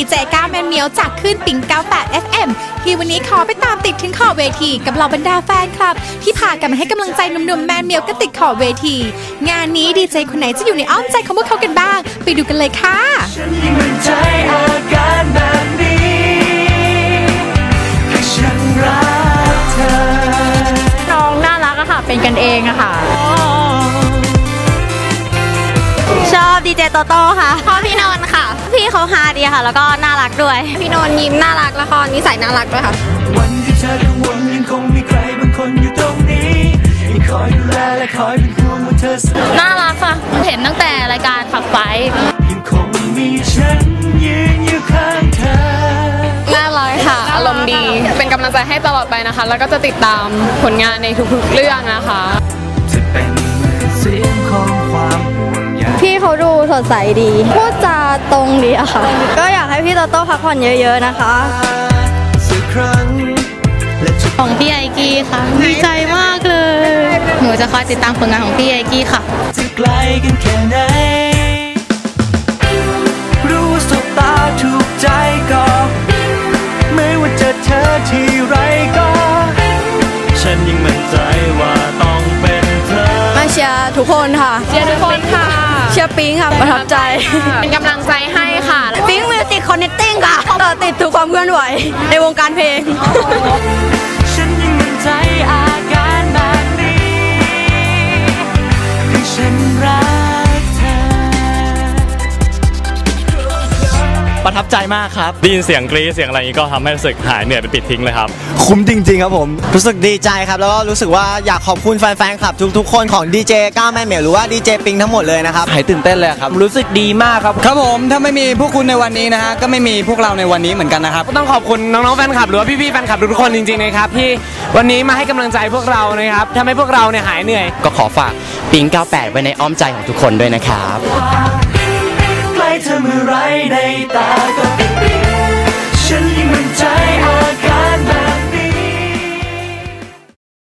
ดีเจก้าวแมนเมียวจากขึ้นปิง98 FM ที่วันนี้ขอไปตามติดถึงขอบเวทีกับเหล่าบรรดาแฟนคลับ ที่พากันมาให้กำลังใจหนุ่มๆแมนเมียวก็ติดขอบเวที งานนี้ดีเจคนไหนจะอยู่ในอ้อมใจของพวกเขากันบ้าง ไปดูกันเลยค่ะฉันยิ่งมั่นใจอาการแบบนี้ให้ฉันรักเธอน้องน่ารักอะค่ะ เป็นกันเองอะค่ะ ชอบดีเจโตโต้ค่ะชอบพี่นนท์ค่ะพี่ เขาฮาดีค่ะ แล้วก็น่ารักด้วย พี่นนท์ยิ้มน่ารักแล้วก็นิสัยน่ารักด้วยค่ะ วันที่เธอกังวลยังคงมีใครบางคนอยู่ตรงนี้ที่คอยดูแลและคอยเป็นห่วงว่าเธอเสมอน่ารักค่ะ เห็นตั้งแต่รายการขับไฟยังคงมีฉันยืนอยู่ข้างเธอน่ารักค่ะ อารมณ์ดี เป็นกำลังใจให้ตลอดไปนะคะ แล้วก็จะติดตามผลงานในทุกๆเรื่องนะคะจะเป็นเหมือนเสียงของความห่วงใย พี่เขาดูสดใสดี พูดจาตรงดีอะค่ะ ก็อยากให้พี่โตโต้พักผ่อนเยอะ ๆ นะคะสักครั้งและจะของพี่ไอกี้ค่ะดีใจมากเลย หนูจะคอยติดตามผลงานของพี่ไอกี้ค่ะจะไกลกันแค่ไหนรู้ว่าสบตาถูกใจก็ไม่ว่าจะเธอที่ไรก็ ฉันยังมั่นใจว่าต้องเป็นเธอมาเชียร์ทุกคนค่ะ เชียร์ทุกคนค่ะ เชียร์ปิงค่ะประทับใจ เป็นกำลังใจให้ค่ะปิงมิวสิกคอนเนตติ้งค่ะต่อติดทุกความเคลื่อนไหวในวงการเพลงฉันยัง ประทับใจมากครับ ได้ยินเสียงกรี๊ดเสียงอะไรอย่างนี้ก็ทำให้รู้สึกหายเหนื่อยไปปิดทิ้งเลยครับ คุ้มจริง ๆ ครับผม รู้สึกดีใจครับ แล้วก็รู้สึกว่าอยากขอบคุณแฟนๆคลับทุกๆคนของดีเจก้าวแม่เหมียวหรือว่าดีเจปิงทั้งหมดเลยนะครับ หายตื่นเต้นเลยครับ รู้สึกดีมากครับ ครับผมถ้าไม่มีพวกคุณในวันนี้นะฮะก็ไม่มีพวกเราในวันนี้เหมือนกันนะครับต้องขอบคุณน้องๆแฟนคลับหรือว่าพี่ๆแฟนคลับทุกๆคนจริงๆนะครับที่วันนี้มาให้กำลังใจพวกเรานะครับทำให้พวกเราเนี่ยหายเหนื่อย ก็ขอฝากปิง98 ไว้ในอ้อมใจของทุกคนด้วยนะครับใกล้ เมื่อไรในตาก็